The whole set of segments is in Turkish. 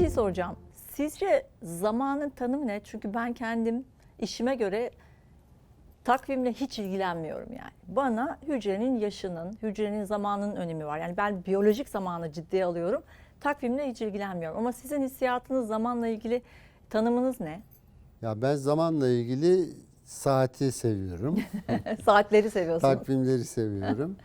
şey soracağım. Sizce zamanın tanımı ne? Çünkü ben kendim işime göre takvimle hiç ilgilenmiyorum yani. Bana hücrenin yaşının, hücrenin zamanının önemi var. Yani ben biyolojik zamanı ciddiye alıyorum. Takvimle hiç ilgilenmiyorum. Ama sizin hissiyatınız zamanla ilgili tanımınız ne? Ya ben zamanla ilgili saati seviyorum. Saatleri seviyorsunuz. Takvimleri seviyorum.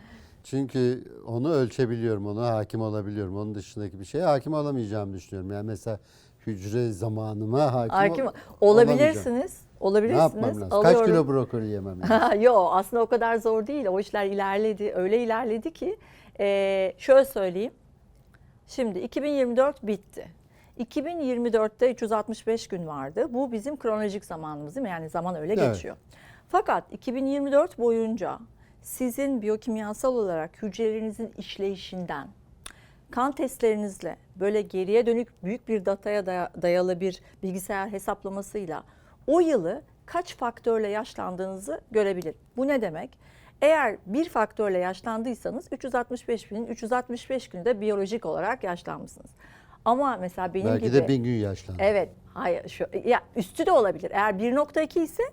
Çünkü onu ölçebiliyorum, ona hakim olabiliyorum. Onun dışındaki bir şeye hakim olamayacağımı düşünüyorum. Yani mesela hücre zamanıma hakim, Hakim ol- olabilirsiniz. olamayacağım. Ne Olabilirsiniz. yapmam lazım? Kaç Alıyorum. kilo brokoli yemem lazım? Yok aslında o kadar zor değil. O işler ilerledi. Öyle ilerledi ki e, şöyle söyleyeyim. Şimdi 2024 bitti. 2024'te 365 gün vardı. Bu bizim kronolojik zamanımız değil mi? Yani zaman öyle Evet. geçiyor. Fakat 2024 boyunca sizin biyokimyasal olarak hücrelerinizin işleyişinden, kan testlerinizle böyle geriye dönük büyük bir dataya daya- dayalı bir bilgisayar hesaplamasıyla o yılı kaç faktörle yaşlandığınızı görebilir. Bu ne demek? Eğer bir faktörle yaşlandıysanız 365 binin 365 günde biyolojik olarak yaşlanmışsınız. Ama mesela benim Belki gibi... de bin gün yaşlandım. Evet, hayır şu ya üstü de olabilir. Eğer 1.2 ise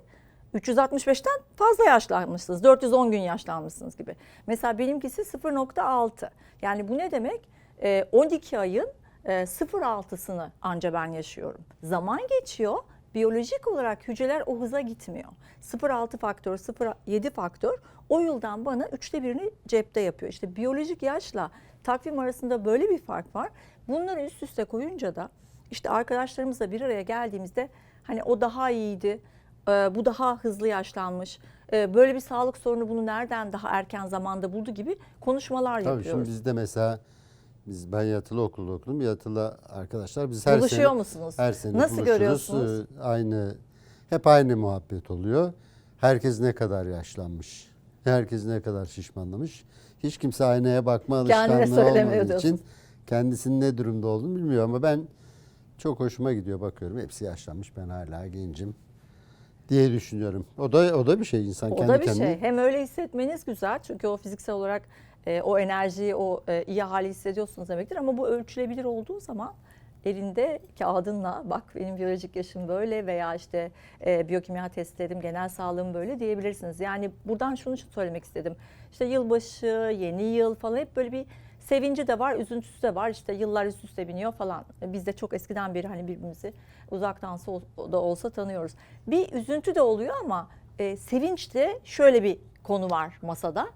365'ten fazla yaşlanmışsınız. 410 gün yaşlanmışsınız gibi. Mesela benimkisi 0.6. Yani bu ne demek? Ee, 12 ayın e, 0.6'sını anca ben yaşıyorum. Zaman geçiyor. Biyolojik olarak hücreler o hıza gitmiyor. 0.6 faktör, 0.7 faktör o yıldan bana üçte birini cepte yapıyor. İşte biyolojik yaşla takvim arasında böyle bir fark var. Bunları üst üste koyunca da işte arkadaşlarımızla bir araya geldiğimizde hani o daha iyiydi, e, bu daha hızlı yaşlanmış, e, böyle bir sağlık sorunu bunu nereden daha erken zamanda buldu gibi konuşmalar Tabii yapıyoruz. şimdi bizde mesela biz ben yatılı okulda okudum. Yatılı arkadaşlar biz her Buluşuyor sene musunuz? her sene Nasıl buluşuruz. görüyorsunuz? Ee, Aynı hep aynı muhabbet oluyor. Herkes ne kadar yaşlanmış. Herkes ne kadar şişmanlamış. Hiç kimse aynaya bakma alışkanlığı olmadığı için kendisinin ne durumda olduğunu bilmiyor ama ben çok hoşuma gidiyor bakıyorum. Hepsi yaşlanmış ben hala gencim diye düşünüyorum. O da o da bir şey insan O kendi da bir kendine şey. Hem öyle hissetmeniz güzel çünkü o fiziksel olarak e, o enerjiyi, o e, iyi hali hissediyorsunuz demektir. Ama bu ölçülebilir olduğu zaman elinde kağıdınla bak benim biyolojik yaşım böyle veya işte e, biyokimya testlerim, genel sağlığım böyle diyebilirsiniz. Yani buradan şunu söylemek istedim. İşte yılbaşı, yeni yıl falan hep böyle bir sevinci de var, üzüntüsü de var. İşte yıllar üst üste biniyor falan. Biz de çok eskiden beri hani birbirimizi uzaktan da olsa tanıyoruz. Bir üzüntü de oluyor ama e, sevinç de şöyle bir konu var masada.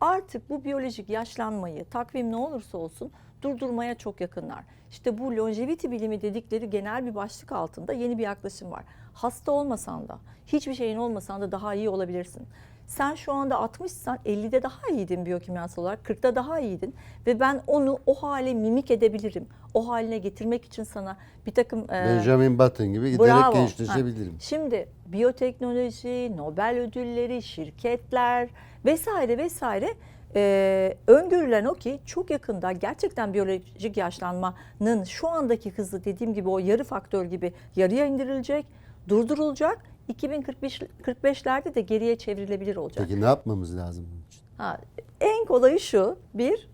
Artık bu biyolojik yaşlanmayı takvim ne olursa olsun durdurmaya çok yakınlar. İşte bu longevity bilimi dedikleri genel bir başlık altında yeni bir yaklaşım var. Hasta olmasan da, hiçbir şeyin olmasan da daha iyi olabilirsin. Sen şu anda 60'san 50'de daha iyiydin biyokimyasal olarak, 40'ta daha iyiydin ve ben onu o hale mimik edebilirim. O haline getirmek için sana bir takım e, Benjamin Button gibi giderek Bravo. gençleşebilirim. Ha, Şimdi biyoteknoloji, Nobel ödülleri, şirketler vesaire vesaire e, öngörülen o ki çok yakında gerçekten biyolojik yaşlanmanın şu andaki hızı dediğim gibi o yarı faktör gibi yarıya indirilecek, durdurulacak. 2045 45'lerde de geriye çevrilebilir olacak. Peki ne yapmamız lazım bunun için? Ha, en kolayı şu. Bir,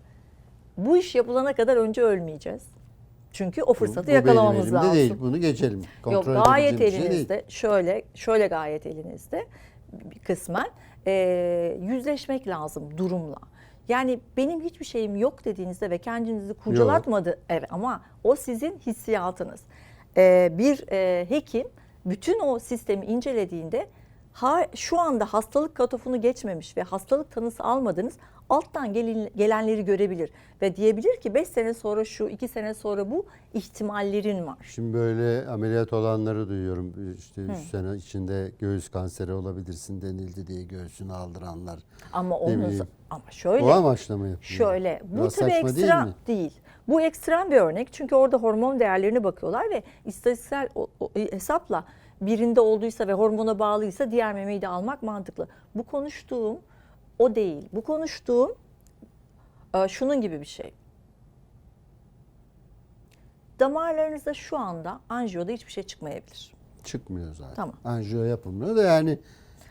bu iş yapılana kadar önce ölmeyeceğiz. Çünkü o fırsatı Bu benim yakalamamız lazım. değil. Bunu geçelim. Yok Kontrol gayet edebileceğim bir şey elinizde. değil. Şöyle şöyle gayet elinizde kısmen Ee, yüzleşmek lazım durumla. Yani benim hiçbir şeyim yok dediğinizde ve kendinizi kurcalatmadı evet ama o sizin hissiyatınız. Ee, bir e, hekim bütün o sistemi incelediğinde ha, şu anda hastalık katofunu geçmemiş ve hastalık tanısı almadınız alttan gelin, gelenleri görebilir ve diyebilir ki 5 sene sonra şu 2 sene sonra bu ihtimallerin var. Şimdi böyle ameliyat olanları duyuyorum. İşte 3 sene içinde göğüs kanseri olabilirsin denildi diye göğsünü aldıranlar. Ama onu ama şöyle O amaçla mı yapılıyor? şöyle bu Biraz tabii ekstra değil değil, mi? Bu ekstrem bir örnek çünkü orada hormon değerlerine bakıyorlar ve istatistiksel o- hesapla birinde olduysa ve hormona bağlıysa diğer memeyi de almak mantıklı. Bu konuştuğum o değil. Bu konuştuğum e, şunun gibi bir şey. Damarlarınızda şu anda anjiyoda hiçbir şey çıkmayabilir. Çıkmıyor zaten. Tamam. Anjiyo yapılmıyor da yani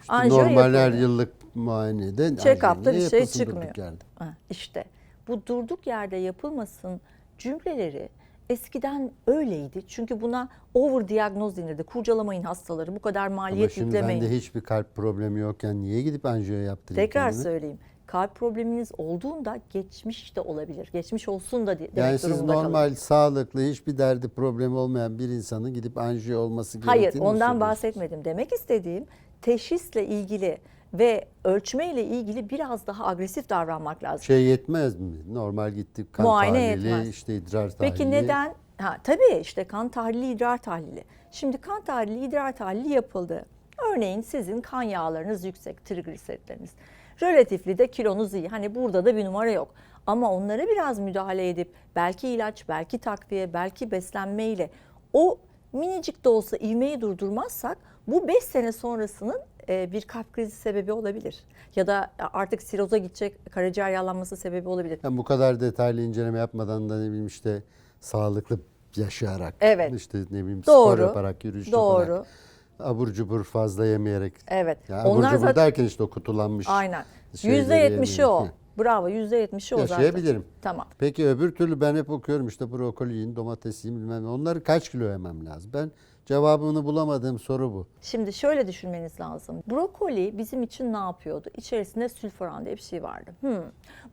işte Anjiyo normal her yapılmıyor. yıllık muayenede Check-up'ta bir şey çıkmıyor. Ha, işte bu durduk yerde yapılmasın cümleleri eskiden öyleydi. Çünkü buna over diagnoz denirdi. Kurcalamayın hastaları. Bu kadar Ama maliyet şimdi yüklemeyin. bende hiçbir kalp problemi yokken niye gidip anjiyo yaptırayım Tekrar kendime? söyleyeyim. Kalp probleminiz olduğunda geçmiş de olabilir. Geçmiş olsun da de- demek Yani siz durumunda kalın. normal, sağlıklı, hiçbir derdi, problemi olmayan bir insanın gidip anjiyo olması gerektiğini Hayır, ondan bahsetmedim. Demek istediğim teşhisle ilgili ve ölçmeyle ilgili biraz daha agresif davranmak lazım. Şey yetmez mi? Normal gittik kan Muayene tahlili, yetmez. işte idrar tahlili. Peki neden? Ha, tabii işte kan tahlili, idrar tahlili. Şimdi kan tahlili, idrar tahlili yapıldı. Örneğin sizin kan yağlarınız yüksek, trigliseritleriniz. Relatifli de kilonuz iyi. Hani burada da bir numara yok. Ama onlara biraz müdahale edip belki ilaç, belki takviye, belki beslenmeyle o minicik de olsa ivmeyi durdurmazsak bu 5 sene sonrasının bir kalp krizi sebebi olabilir. Ya da artık siroza gidecek karaciğer yağlanması sebebi olabilir. Yani bu kadar detaylı inceleme yapmadan da ne bileyim işte sağlıklı yaşayarak, Evet. işte ne bileyim spor Doğru. yaparak, yürüyüş Doğru. yaparak, abur cubur fazla yemeyerek. Evet. Ya abur Onlar cubur zaten derken işte o kutulanmış. aynen. şeyleri Yüzde yetmişi o. Bravo yüzde yetmişi o zaten. Yaşayabilirim. Tamam. Peki öbür türlü ben hep okuyorum işte brokoli yiyin, domates yiyin bilmem ne. Onları kaç kilo yemem lazım? Ben cevabını bulamadığım soru bu. Şimdi şöyle düşünmeniz lazım. Brokoli bizim için ne yapıyordu? İçerisinde sülforan diye bir şey vardı. Hmm.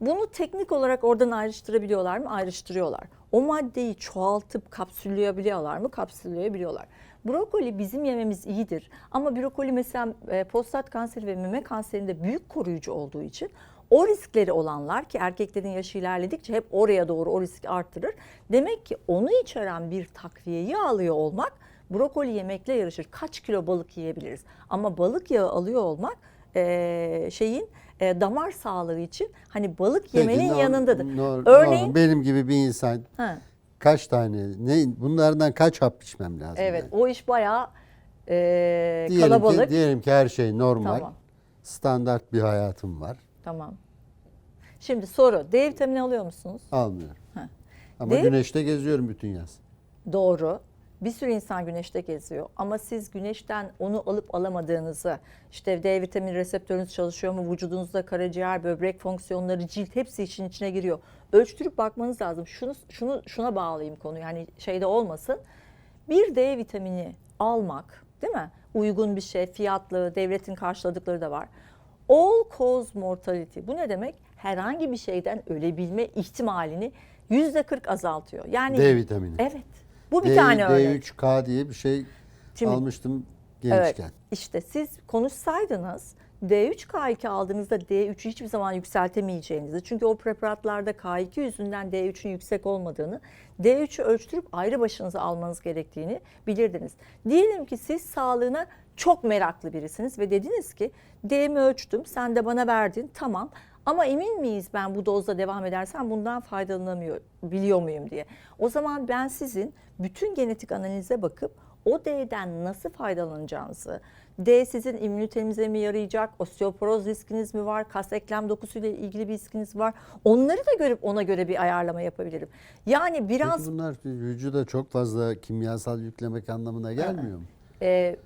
Bunu teknik olarak oradan ayrıştırabiliyorlar mı? Ayrıştırıyorlar. O maddeyi çoğaltıp kapsülleyebiliyorlar mı? Kapsülleyebiliyorlar. Brokoli bizim yememiz iyidir. Ama brokoli mesela e, prostat kanseri ve meme kanserinde büyük koruyucu olduğu için o riskleri olanlar ki erkeklerin yaşı ilerledikçe hep oraya doğru o risk artırır. Demek ki onu içeren bir takviyeyi alıyor olmak brokoli yemekle yarışır. Kaç kilo balık yiyebiliriz? Ama balık yağı alıyor olmak eee, şeyin eee, damar sağlığı için hani balık Peki, yemenin nor- yanındadır. nor- Örneğin normal, benim gibi bir insan ha, kaç tane, ne bunlardan kaç hap içmem lazım? evet yani? o iş bayağı eee, Diyelim kalabalık. ki, diyelim ki her şey normal, Tamam. standart bir hayatım var. Tamam. Şimdi soru D vitamini alıyor musunuz? Almıyorum. Ha. Ama De- güneşte geziyorum bütün yaz. Doğru. Bir sürü insan güneşte geziyor ama siz güneşten onu alıp alamadığınızı, işte D vitamini reseptörünüz çalışıyor mu, vücudunuzda karaciğer, böbrek fonksiyonları, cilt hepsi için içine giriyor. Ölçtürüp bakmanız lazım. Şunu şunu şuna bağlayayım konuyu. Yani şeyde olmasın. Bir D vitamini almak, değil mi? Uygun bir şey, fiyatlı, devletin karşıladıkları da var. All cause mortality. Bu ne demek? Herhangi bir şeyden ölebilme ihtimalini yüzde 40 azaltıyor. Yani D vitamini. Evet. Bu bir D- tane örnek. D3K diye bir şey Şimdi- almıştım Evet. gençken. İşte siz konuşsaydınız D3K2 aldığınızda D3'ü hiçbir zaman yükseltemeyeceğinizi çünkü o preparatlarda K2 yüzünden D3'ün yüksek olmadığını D3'ü ölçtürüp ayrı başınıza almanız gerektiğini bilirdiniz. Diyelim ki siz sağlığına çok meraklı birisiniz ve dediniz ki D'mi ölçtüm sen de bana verdin tamam ama emin miyiz ben bu dozda devam edersem bundan faydalanamıyor biliyor muyum diye. O zaman ben sizin bütün genetik analize bakıp o D'den nasıl faydalanacağınızı, D sizin immünitenize mi yarayacak, osteoporoz riskiniz mi var, kas eklem dokusuyla ilgili bir riskiniz var. Onları da görüp ona göre bir ayarlama yapabilirim. Yani biraz Peki bunlar vücuda çok fazla kimyasal yüklemek anlamına gelmiyor mu? e,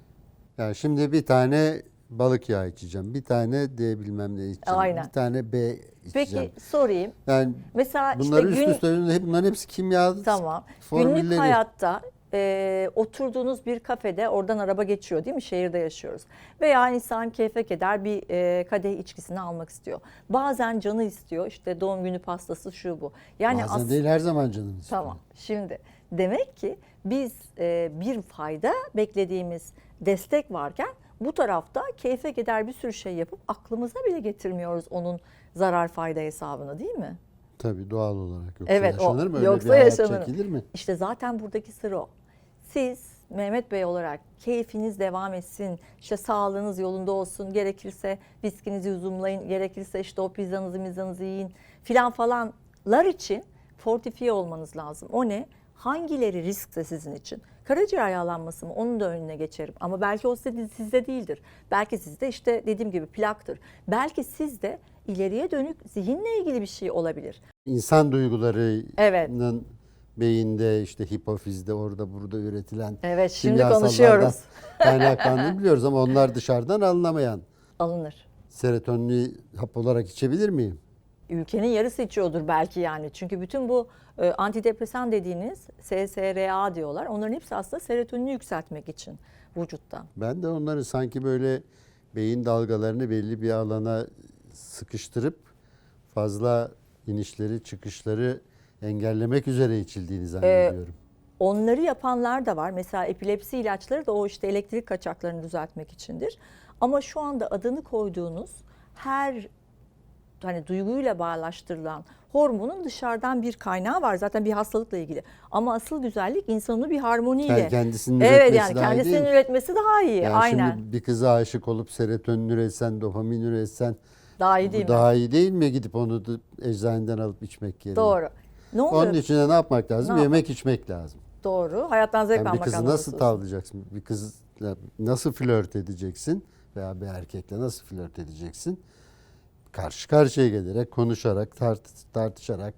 Yani şimdi bir tane balık yağı içeceğim. Bir tane D bilmem ne içeceğim. Aynen. Bir tane B içeceğim. peki sorayım. Yani Mesela bunları işte üst gün, üste hep bunların hepsi kimya Tamam. formülleri. Günlük hayatta e, oturduğunuz bir kafede oradan araba geçiyor değil mi? Şehirde yaşıyoruz. Veya insan keyfe keder bir e, kadeh içkisini almak istiyor. Bazen canı istiyor işte doğum günü pastası şu bu. Yani Bazen değil her zaman canım istiyor. Tamam. Şimdi demek ki biz e, bir fayda beklediğimiz destek varken bu tarafta keyfe keder bir sürü şey yapıp aklımıza bile getirmiyoruz onun zarar fayda hesabını değil mi? Tabii doğal olarak. Yoksa Evet, o- yaşanır mı? Öyle yoksa bir yaşanır. çekilir mi? İşte zaten buradaki sır o. Siz Mehmet Bey olarak keyfiniz devam etsin, işte sağlığınız yolunda olsun, gerekirse viskinizi yudumlayın, gerekirse işte o pizzanızı mizzanızı yiyin filan falanlar için fortifiye olmanız lazım. O ne? Hangileri riskse sizin için? Karaciğer yağlanması mı? Onun da önüne geçerim. Ama belki o sizde, sizde değildir. Belki sizde işte dediğim gibi plaktır. Belki sizde ileriye dönük zihinle ilgili bir şey olabilir. İnsan duygularının Evet. beyinde işte hipofizde orada burada üretilen Evet, şimdi konuşuyoruz. kaynaklandığını biliyoruz ama onlar dışarıdan alınamayan. Alınır. Serotonini hap olarak içebilir miyim? Ülkenin yarısı içiyordur belki yani. Çünkü bütün bu e, antidepresan dediğiniz SSRA diyorlar. Onların hepsi aslında serotonini yükseltmek için vücutta. Ben de onları sanki böyle beyin dalgalarını belli bir alana sıkıştırıp fazla inişleri çıkışları engellemek üzere içildiğini zannediyorum. Onları yapanlar da var. Mesela epilepsi ilaçları da o işte elektrik kaçaklarını düzeltmek içindir. Ama şu anda adını koyduğunuz her hani duyguyla bağlaştırılan hormonun dışarıdan bir kaynağı var. Zaten bir hastalıkla ilgili. Ama asıl güzellik insanın bir harmoniyle. Yani kendisinin evet üretmesi yani daha iyi kendisinin değil mi? üretmesi daha iyi. Yani Aynen. şimdi bir kıza aşık olup serotonin üretsen, dopamin üretsen daha iyi değil mi? daha iyi değil mi gidip onu da eczaneden alıp içmek yerine? Doğru. Ne oluyor? Onun için de ne yapmak lazım? Ne Yemek içmek lazım. Doğru. Hayattan zevk Yani bir almak kızı anlamında nasıl söylüyorsun. tavlayacaksın? Bir kızla nasıl flört edeceksin? Veya bir erkekle nasıl flört edeceksin? Karşı karşıya gelerek, konuşarak, tart- tartışarak,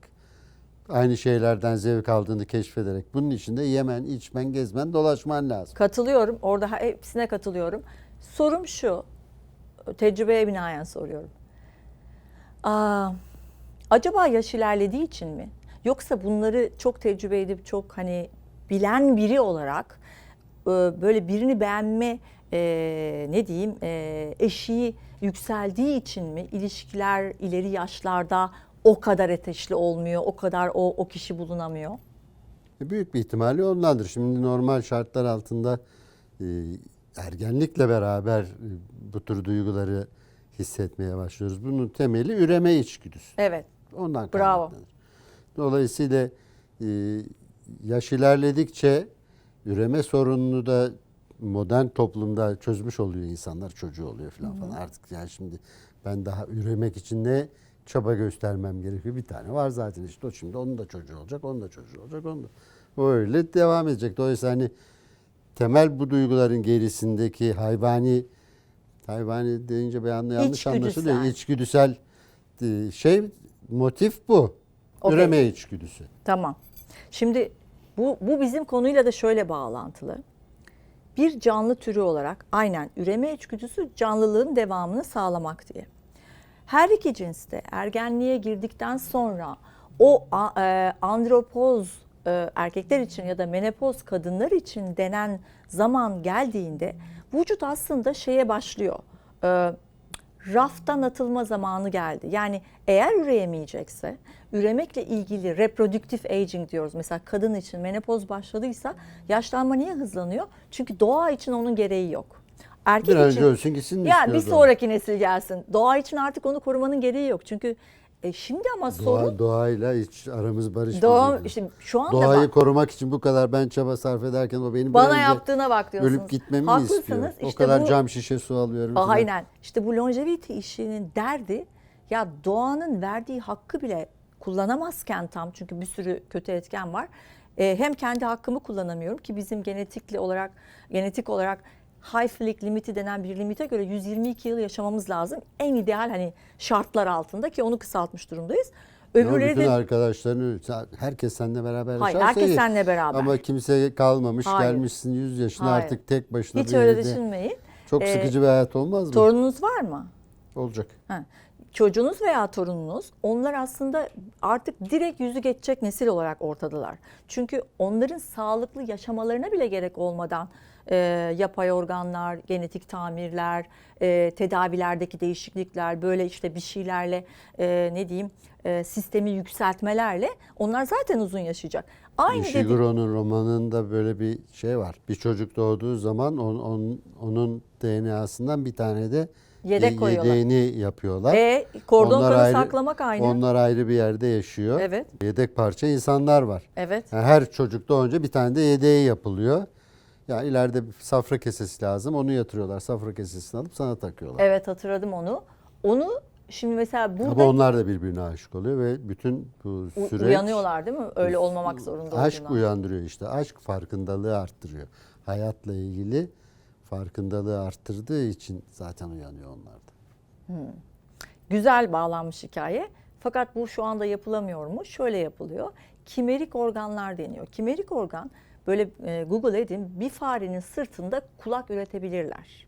aynı şeylerden zevk aldığını keşfederek. Bunun için de yemen, içmen, gezmen, dolaşman lazım. Katılıyorum. Orada hepsine katılıyorum. Sorum şu. Tecrübeye binaen soruyorum. Aa, acaba yaş ilerlediği için mi? Yoksa bunları çok tecrübe edip çok hani bilen biri olarak e, böyle birini beğenme e, ne diyeyim e, eşiği yükseldiği için mi ilişkiler ileri yaşlarda o kadar ateşli olmuyor, o kadar o o kişi bulunamıyor? E, Büyük bir ihtimalle ondandır. Şimdi normal şartlar altında e, ergenlikle beraber e, bu tür duyguları hissetmeye başlıyoruz. Bunun temeli üreme içgüdüsü. Evet. Ondan Bravo. Dolayısıyla e, yaş ilerledikçe üreme sorununu da modern toplumda çözmüş oluyor insanlar çocuğu oluyor falan falan. Artık yani şimdi ben daha üremek için ne çaba göstermem gerekiyor. Bir tane var zaten işte o şimdi onun da çocuğu olacak, onun da çocuğu olacak, onun da. Öyle devam edecek. Dolayısıyla hani temel bu duyguların gerisindeki hayvani hayvani deyince bir anda yanlış İçgüdüsel. anlaşılıyor. İçgüdüsel e, şey motif bu. Okey. Üreme içgüdüsü. Tamam. Şimdi bu, bu bizim konuyla da şöyle bağlantılı. Bir canlı türü olarak aynen üreme içgüdüsü canlılığın devamını sağlamak diye. Her iki cinste ergenliğe girdikten sonra o e, andropoz e, erkekler için ya da menopoz kadınlar için denen zaman geldiğinde vücut aslında şeye başlıyor. E, raftan atılma zamanı geldi. Yani eğer üreyemeyecekse, üremekle ilgili reproduktif aging diyoruz. Mesela kadın için menopoz başladıysa yaşlanma niye hızlanıyor? Çünkü doğa için onun gereği yok. Erkek Bir an için önce ölsün gitsin mi ya bir istiyordu sonraki nesil gelsin. Doğa için artık onu korumanın gereği yok. Çünkü e, şimdi ama sorun Doğa, doğayla hiç aramız barışmadı. doğa işte şu anda Doğayı bak, korumak için bu kadar ben çaba sarf ederken o benim bana yaptığına bak diyorsunuz. ölüp gitmemi mi Haklısınız. istiyor? o İşte kadar bu- cam şişe su alıyorum. falan. Aynen. İşte bu longevity işinin derdi ya doğanın verdiği hakkı bile kullanamazken tam çünkü bir sürü kötü etken var. E, hem kendi hakkımı kullanamıyorum ki bizim genetikli olarak genetik olarak high flick limiti denen bir limite göre 122 yıl yaşamamız lazım. En ideal hani şartlar altında ki onu kısaltmış durumdayız. Ama Öbürleri bütün de arkadaşlarını herkes seninle beraber Hayır, yaşarsa herkes iyi. seninle beraber. Ama kimse kalmamış Hayır. gelmişsin 100 yaşına Hayır. artık tek başına hiç bir öyle düşünmeyin. Çok Ee, sıkıcı bir hayat olmaz mı? Torununuz var mı? Olacak. Ha. Çocuğunuz veya torununuz onlar aslında artık direkt yüzü geçecek nesil olarak ortadalar. Çünkü onların sağlıklı yaşamalarına bile gerek olmadan e, yapay organlar, genetik tamirler, e, tedavilerdeki değişiklikler, böyle işte bir şeylerle e, ne diyeyim e, sistemi yükseltmelerle onlar zaten uzun yaşayacak. Aynı dedi. Ishiguro'nun romanında böyle bir şey var. Bir çocuk doğduğu zaman on, on- onun DNA'sından bir tane de Yedek ye- koyuyorlar. yedeğini yapıyorlar. E, kordon Onlar ayrı- saklamak aynı. Onlar ayrı bir yerde yaşıyor. Evet. Yedek parça insanlar var. Evet. Yani her çocuk doğunca bir tane de yedeği yapılıyor. Yani ileride bir safra kesesi lazım. Onu yatırıyorlar. Safra kesesini alıp sana takıyorlar. Evet hatırladım onu. Onu şimdi mesela burada Ama onlar da birbirine aşık oluyor ve bütün bu süreç uyanıyorlar değil mi? Öyle olmamak zorunda aşk olduğundan. uyandırıyor işte. Aşk farkındalığı arttırıyor. Hayatla ilgili farkındalığı arttırdığı için zaten uyanıyor onlar da. Güzel bağlanmış hikaye. Fakat bu şu anda yapılamıyor mu? Şöyle yapılıyor. Kimerik organlar deniyor. Kimerik organ böyle e, Google edin bir farenin sırtında kulak üretebilirler.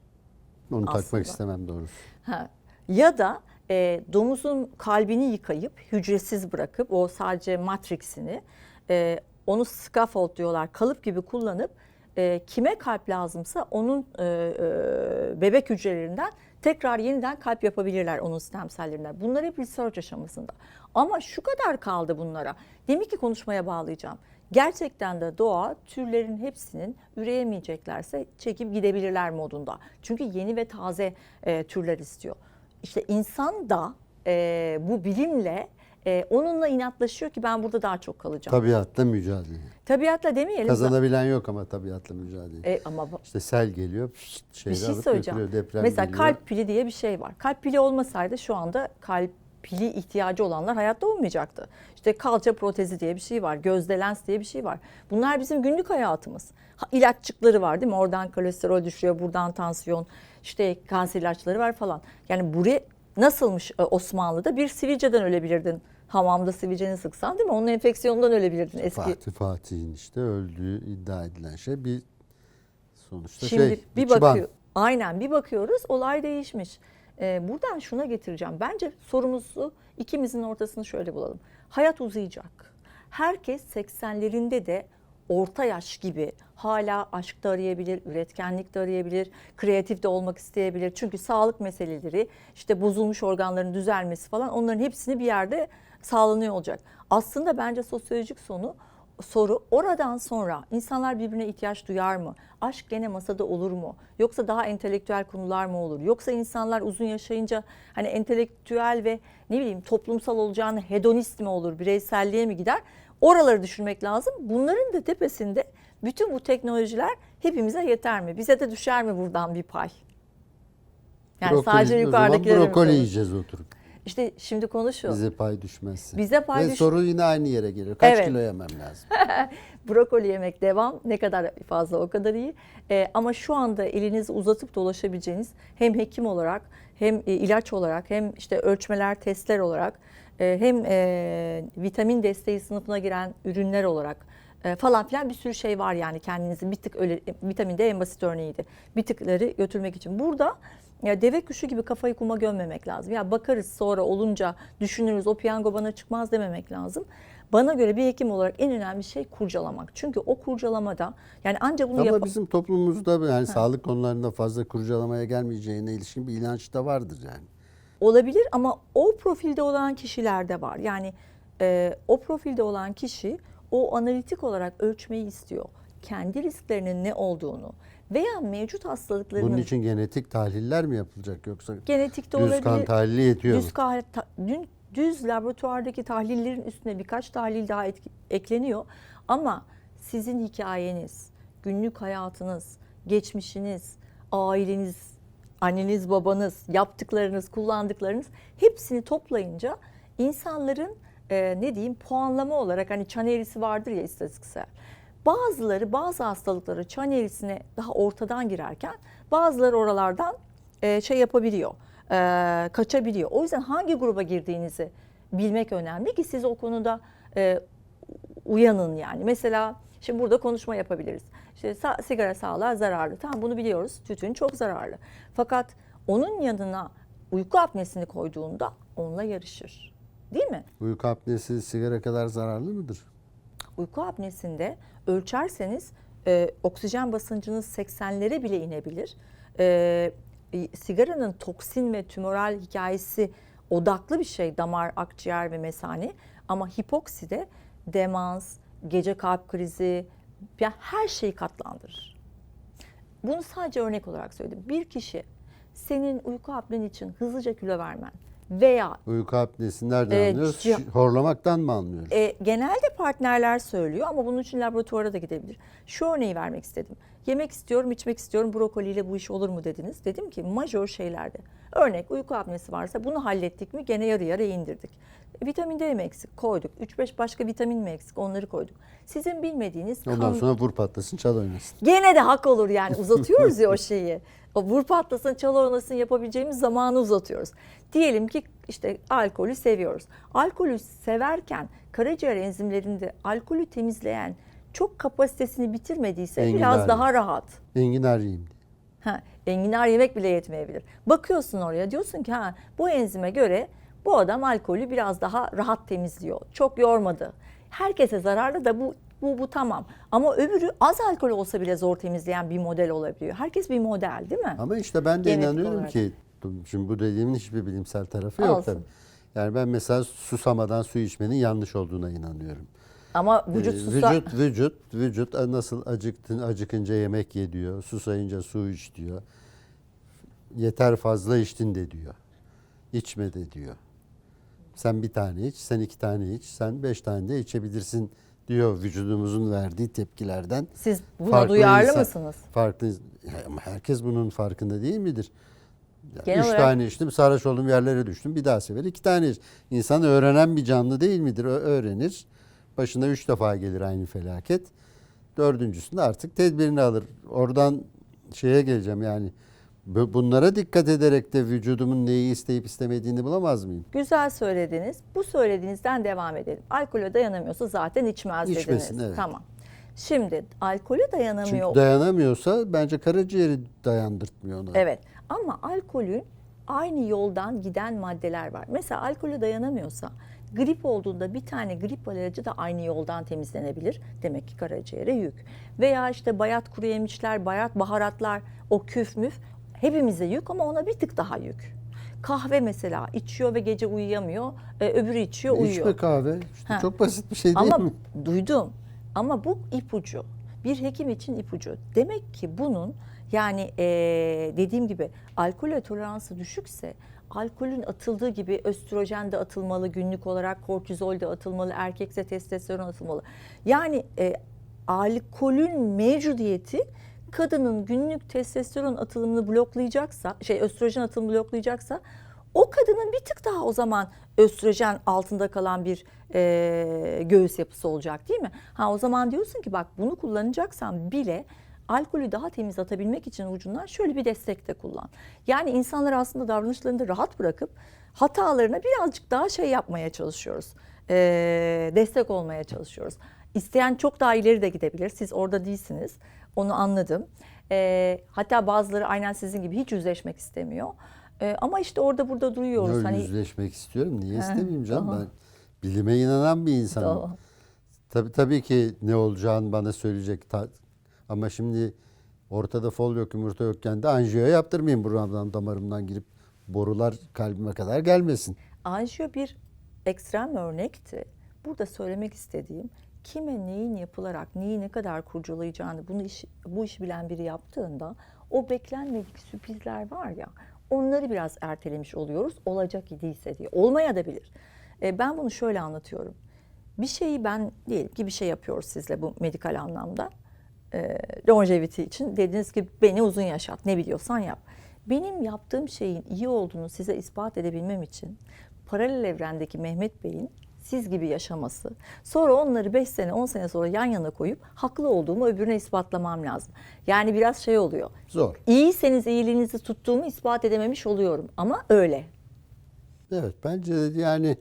Onu Aslında. takmak istemem doğrusu. Ha. Ya da e, domuzun kalbini yıkayıp hücresiz bırakıp o sadece matrixini e, onu scaffold diyorlar kalıp gibi kullanıp e, kime kalp lazımsa onun e, e, bebek hücrelerinden tekrar yeniden kalp yapabilirler onun stem sellerinden. Bunlar hep research aşamasında. Ama şu kadar kaldı bunlara. Demek ki konuşmaya bağlayacağım. Gerçekten de doğa türlerin hepsinin üreyemeyeceklerse çekip gidebilirler modunda. Çünkü yeni ve taze e, türler istiyor. İşte insan da e, bu bilimle e, onunla inatlaşıyor ki ben burada daha çok kalacağım. Tabiatla mücadele. Tabiatla demeyelim. Kazanabilen yok ama tabiatla mücadele. E, ama İşte sel geliyor, pşt, bir şey alıp söyleyeceğim. götürüyor, deprem Mesela geliyor. kalp pili diye bir şey var. Kalp pili olmasaydı şu anda kalp pili ihtiyacı olanlar hayatta olmayacaktı. İşte kalça protezi diye bir şey var. Gözde lens diye bir şey var. Bunlar bizim günlük hayatımız. Ha, ilaççıkları var değil mi? Oradan kolesterol düşüyor, buradan tansiyon, işte kanser ilaçları var falan. Yani buraya nasılmış e, Osmanlı'da bir sivilceden ölebilirdin. Hamamda sivilceni sıksan değil mi? Onun enfeksiyonundan ölebilirdin eski. Fatih Fatih'in işte öldüğü iddia edilen şey bir sonuçta Şimdi şey bir çıban. bakıyor. Aynen bir bakıyoruz olay değişmiş. Ee, buradan şuna getireceğim. Bence sorumuzu ikimizin ortasını şöyle bulalım. Hayat uzayacak. Herkes 80'lerinde de orta yaş gibi hala aşkta arayabilir, üretkenlikte arayabilir, kreatif de olmak isteyebilir. Çünkü sağlık meseleleri, işte bozulmuş organların düzelmesi falan onların hepsini bir yerde sağlanıyor olacak. Aslında bence sosyolojik sonu soru oradan sonra insanlar birbirine ihtiyaç duyar mı? Aşk gene masada olur mu? Yoksa daha entelektüel konular mı olur? Yoksa insanlar uzun yaşayınca hani entelektüel ve ne bileyim toplumsal olacağını hedonist mi olur? Bireyselliğe mi gider? Oraları düşünmek lazım. Bunların da tepesinde bütün bu teknolojiler hepimize yeter mi? Bize de düşer mi buradan bir pay? Yani Brokoli- sadece mi brokoli yiyeceğiz oturup. İşte şimdi konuşuyor. Bize pay düşmezse. Bize pay Ve düş- soru yine aynı yere geliyor. Kaç Evet. kilo yemem lazım? Brokoli yemek devam. Ne kadar fazla o kadar iyi. Ee, ama şu anda elinizi uzatıp dolaşabileceğiniz hem hekim olarak hem e, ilaç olarak hem işte ölçmeler, testler olarak e, hem e, vitamin desteği sınıfına giren ürünler olarak e, falan filan bir sürü şey var yani kendinizi bir tık öyle vitamin de en basit örneğiydi. Bir tıkları götürmek için. Burada ya deve kuşu gibi kafayı kuma gömmemek lazım. Ya bakarız sonra olunca düşünürüz o piyango bana çıkmaz dememek lazım. Bana göre bir hekim olarak en önemli şey kurcalamak. Çünkü o kurcalamada yani ancak bunu Ama yap bizim toplumumuzda yani sağlık konularında fazla kurcalamaya gelmeyeceğine ilişkin bir inanç da vardır yani. olabilir ama o profilde olan kişilerde var. Yani e, o profilde olan kişi o analitik olarak ölçmeyi istiyor. Kendi risklerinin ne olduğunu veya mevcut hastalıklarının Bunun için genetik tahliller mi yapılacak yoksa genetikte düz olabilir. kan tahlili yetiyor düz, mu? kah- ta- dün- düz laboratuvardaki tahlillerin üstüne birkaç tahlil daha etki- ekleniyor. Ama sizin hikayeniz, günlük hayatınız, geçmişiniz, aileniz, anneniz, babanız, yaptıklarınız, kullandıklarınız hepsini toplayınca insanların e, ne diyeyim puanlama olarak hani çan eğrisi vardır ya istatistiksel. Bazıları bazı hastalıkları çan eğrisine daha ortadan girerken bazıları oralardan e, şey yapabiliyor, e, kaçabiliyor. O yüzden hangi gruba girdiğinizi bilmek önemli ki siz o konuda e, uyanın yani. Mesela şimdi burada konuşma yapabiliriz. İşte sigara sağlığa zararlı. Tamam bunu biliyoruz. Tütün çok zararlı. Fakat onun yanına uyku apnesini koyduğunda onunla yarışır. Değil mi? Uyku apnesi sigara kadar zararlı mıdır? Uyku apnesinde ölçerseniz e, oksijen basıncınız 80'lere bile inebilir. E, e, sigaranın toksin ve tümöral hikayesi odaklı bir şey damar, akciğer ve mesane ama hipokside demans, gece kalp krizi yani her şeyi katlandırır. Bunu sadece örnek olarak söyledim. Bir kişi senin uyku apnen için hızlıca kilo vermen veya Uyku apnesi nereden Evet, anlıyoruz? Ş- Horlamaktan mı anlıyoruz? e, genelde partnerler söylüyor ama bunun için laboratuvara da gidebilir. Şu örneği vermek istedim. Yemek istiyorum, içmek istiyorum, brokoliyle bu iş olur mu dediniz. Dedim ki majör şeylerde. Örnek uyku apnesi varsa bunu hallettik mi gene yarı yarıya indirdik. E, vitamin D mi eksik? Koyduk. 3-5 başka vitamin mi eksik? Onları koyduk. Sizin bilmediğiniz Ondan kan- sonra vur patlasın çal oynasın. Gene de hak olur yani uzatıyoruz ya o şeyi. O vur patlasın çal oynasın yapabileceğimiz zamanı uzatıyoruz. Diyelim ki işte alkolü seviyoruz. Alkolü severken karaciğer enzimlerinde alkolü temizleyen çok kapasitesini bitirmediyse Enginar biraz yiyin. daha rahat. Enginar yiyeyim diye. Ha, enginar yemek bile yetmeyebilir. Bakıyorsun oraya diyorsun ki ha bu enzime göre bu adam alkolü biraz daha rahat temizliyor. Çok yormadı. Herkese zararlı da bu bu, bu tamam. Ama öbürü az alkol olsa bile zor temizleyen bir model olabiliyor. Herkes bir model değil mi? Ama işte ben de Genetik inanıyorum olarak. ki şimdi bu dediğimin hiçbir bilimsel tarafı yok Olsun. tabii. Yani ben mesela susamadan su içmenin yanlış olduğuna inanıyorum. Ama vücut Ee, susa... vücut vücut vücut nasıl acıktın acıkınca yemek ye diyor. Susayınca su iç diyor. Yeter fazla içtin de diyor. İçme de diyor. Sen bir tane iç, sen iki tane iç, sen beş tane de içebilirsin diyor vücudumuzun verdiği tepkilerden. Siz buna Farklı duyarlı insan- mısınız? Farklı ama herkes bunun farkında değil midir? Ya Genel üç olarak- tane içtim, sarhoş oldum yerlere düştüm. Bir daha sefer iki tane iç. İnsan öğrenen bir canlı değil midir? Ö- öğrenir. Başına üç defa gelir aynı felaket. Dördüncüsünde artık tedbirini alır. Oradan şeye geleceğim yani. bu- Bunlara dikkat ederek de vücudumun neyi isteyip istemediğini bulamaz mıyım? Güzel söylediniz. Bu söylediğinizden devam edelim. Alkole dayanamıyorsa zaten içmez İçmesin, dediniz. evet. Tamam. Şimdi alkole dayanamıyor. Çünkü dayanamıyorsa bence karaciğeri dayandırtmıyor ona. Evet ama alkolün aynı yoldan giden maddeler var. Mesela alkole dayanamıyorsa grip olduğunda bir tane grip ilacı da aynı yoldan temizlenebilir. Demek ki karaciğere yük. Veya işte bayat kuru yemişler, bayat baharatlar, o küf müf hepimize yük ama ona bir tık daha yük. Kahve mesela içiyor ve gece uyuyamıyor. e, öbürü içiyor uyuyor. İçme kahve. İşte Ha. çok basit bir şey değil Ama mi? duydum. Ama bu ipucu. Bir hekim için ipucu. Demek ki bunun yani eee, dediğim gibi alkole toleransı düşükse alkolün atıldığı gibi östrojen de atılmalı günlük olarak kortizol de atılmalı erkekse testosteron atılmalı. Yani e, alkolün mevcudiyeti kadının günlük testosteron atılımını bloklayacaksa şey östrojen atılımını bloklayacaksa o kadının bir tık daha o zaman östrojen altında kalan bir e, göğüs yapısı olacak değil mi? Ha o zaman diyorsun ki bak bunu kullanacaksan bile alkolü daha temiz atabilmek için ucundan şöyle bir destek de kullan. Yani insanlar aslında davranışlarını rahat bırakıp hatalarına birazcık daha şey yapmaya çalışıyoruz. E, destek olmaya çalışıyoruz. İsteyen çok daha ileri de gidebilir. Siz orada değilsiniz. Onu anladım. E, hatta bazıları aynen sizin gibi hiç yüzleşmek istemiyor. E, ama işte orada burada duyuyoruz. Öyle hani yüzleşmek istiyorum. Niye istemeyeyim canım ben? Bilime inanan bir insanım. Tamam. Tabii tabii ki ne olacağını bana söyleyecek. Ta- Ama şimdi ortada fol yok, yumurta yokken de anjiyo yaptırmayayım buramdan damarımdan girip borular kalbime kadar gelmesin. Anjiyo bir ekstrem örnekti. Burada söylemek istediğim kime neyin yapılarak neyi ne kadar kurcalayacağını bunu iş, bu işi bilen biri yaptığında o beklenmedik sürprizler var ya onları biraz ertelemiş oluyoruz. Olacak idiyse diye. Olmaya da bilir. E, ben bunu şöyle anlatıyorum. Bir şeyi ben diyelim ki bir şey yapıyoruz sizle bu medikal anlamda. E, longevity için dediniz ki beni uzun yaşat ne biliyorsan yap. Benim yaptığım şeyin iyi olduğunu size ispat edebilmem için paralel evrendeki Mehmet Bey'in siz gibi yaşaması, sonra onları 5 sene 10 sene sonra yan yana koyup haklı olduğumu öbürüne ispatlamam lazım. Yani biraz şey oluyor. Zor. İyiyseniz iyiliğinizi tuttuğumu ispat edememiş oluyorum ama öyle. Evet bence yani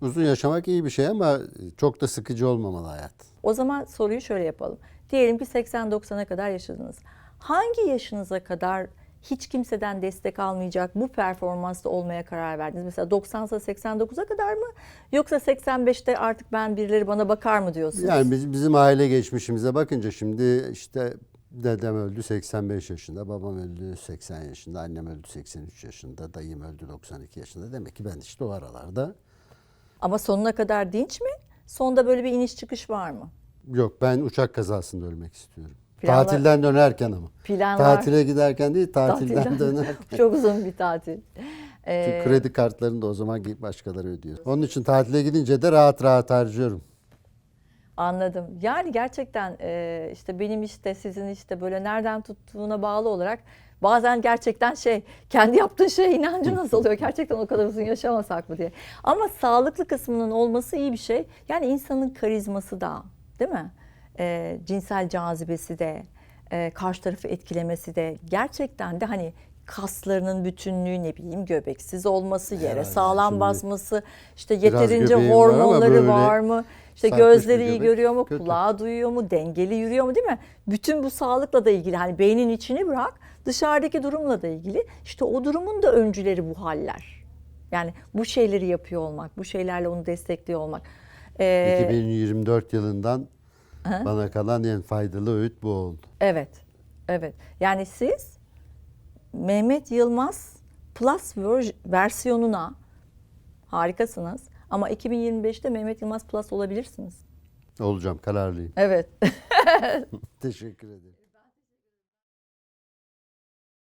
uzun yaşamak iyi bir şey ama çok da sıkıcı olmamalı hayat. O zaman soruyu şöyle yapalım. Diyelim ki 80-90'a kadar yaşadınız. Hangi yaşınıza kadar hiç kimseden destek almayacak bu performansta olmaya karar verdiniz? Mesela 90'sa 89'a kadar mı? Yoksa 85'te artık ben birileri bana bakar mı diyorsunuz? Yani biz, bizim aile geçmişimize bakınca şimdi işte dedem öldü 85 yaşında, babam öldü 80 yaşında, annem öldü 83 yaşında, dayım öldü 92 yaşında. Demek ki ben işte o aralarda Ama sonuna kadar dinç mi? Sonda böyle bir iniş çıkış var mı? Yok ben uçak kazasında ölmek istiyorum. Planlar- Tatilden dönerken ama. Planlar- Tatile giderken değil tatilden, Tatilden- dönerken. Çok uzun bir tatil. Ee, Çünkü kredi kartlarını da o zaman başkaları ödüyor. Onun için tatile gidince de rahat rahat harcıyorum. Anladım. Yani gerçekten e, işte benim işte sizin işte böyle nereden tuttuğuna bağlı olarak bazen gerçekten şey kendi yaptığın şeye inancın azalıyor. Gerçekten o kadar uzun yaşamasak mı diye. Ama sağlıklı kısmının olması iyi bir şey. Yani insanın karizması da değil mi? E, cinsel cazibesi de e, karşı tarafı etkilemesi de gerçekten de hani kaslarının bütünlüğü ne bileyim göbeksiz olması, yere Herhalde. sağlam basması, işte yeterince var hormonları böyle var mı? İşte gözleri iyi görüyor mu, kötü. kulağı duyuyor mu, dengeli yürüyor mu değil mi? Bütün bu sağlıkla da ilgili. Hani beynin içini bırak, Dışarıdaki durumla da ilgili. İşte o durumun da öncüleri bu haller. Yani bu şeyleri yapıyor olmak, bu şeylerle onu destekliyor olmak. Ee, 2024 yılından bana kalan en faydalı öğüt bu oldu. Evet, evet. Yani siz Mehmet Yılmaz Plus ver- versiyonuna harikasınız. Ama 2025'te Mehmet Yılmaz Plus olabilirsiniz. Olacağım kararlıyım. Evet. Teşekkür ederim.